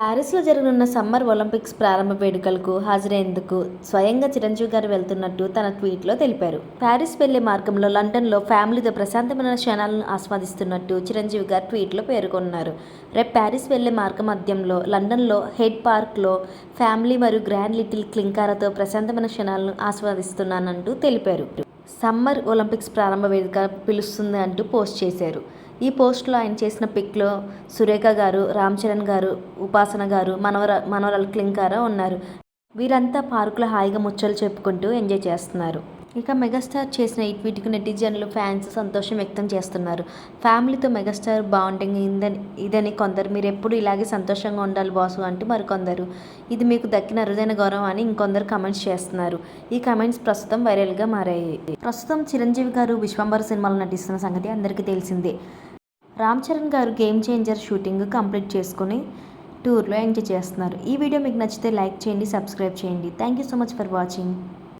ప్యారిస్లో జరగనున్న summer Olympics ప్రారంభ వేడుకలకు హాజరయ్యేందుకు స్వయంగా చిరంజీవి గారు వెళ్తున్నట్టు తన ట్వీట్లో తెలిపారు. ప్యారిస్ వెళ్ళే మార్గంలో లండన్లో ఫ్యామిలీతో ప్రశాంతమైన క్షణాలను ఆస్వాదిస్తున్నట్టు చిరంజీవి గారు ట్వీట్లో పేర్కొన్నారు. రేపు ప్యారిస్ వెళ్ళే మార్గ మధ్యంలో లండన్లో హెడ్ పార్క్లో ఫ్యామిలీ మరియు గ్రాండ్ లిటిల్ క్లింకారతో ప్రశాంతమైన క్షణాలను ఆస్వాదిస్తున్నానంటూ తెలిపారు. సమ్మర్ ఒలింపిక్స్ ప్రారంభ వేదిక పిలుస్తుంది అంటూ పోస్ట్ చేశారు. ఈ పోస్ట్లో ఆయన చేసిన పిక్లో సురేఖ గారు రామ్ చరణ్ గారు ఉపాసన గారు మనవర మనవరాలు క్లింకారా ఉన్నారు. వీరంతా పార్కులో హాయిగా ముచ్చలు చెప్పుకుంటూ ఎంజాయ్ చేస్తున్నారు. ఇక మెగాస్టార్ చేసిన ఈ ట్వీట్కు నెటిజన్లు ఫ్యాన్స్ సంతోషం వ్యక్తం చేస్తున్నారు. ఫ్యామిలీతో మెగాస్టార్ బాండింగ్ ఇందని ఇదని కొందరు మీరు ఎప్పుడు ఇలాగే సంతోషంగా ఉండాలి బాసు అంటూ మరికొందరు. ఇది మీకు దక్కిన అరుదైన గౌరవం అని ఇంకొందరు కమెంట్స్ చేస్తున్నారు. ఈ కమెంట్స్ ప్రస్తుతం వైరల్గా మారాయి. ప్రస్తుతం చిరంజీవి గారు విశ్వంబర్ సినిమాలో నటిస్తున్న సంగతి అందరికీ తెలిసిందే. రామ్ చరణ్ గారు గేమ్ చేంజర్ షూటింగ్ కంప్లీట్ చేసుకుని టూర్లో ఎంజాయ్ చేస్తున్నారు. ఈ వీడియో మీకు నచ్చితే లైక్ చేయండి సబ్స్క్రైబ్ చేయండి. Thank you so much for watching.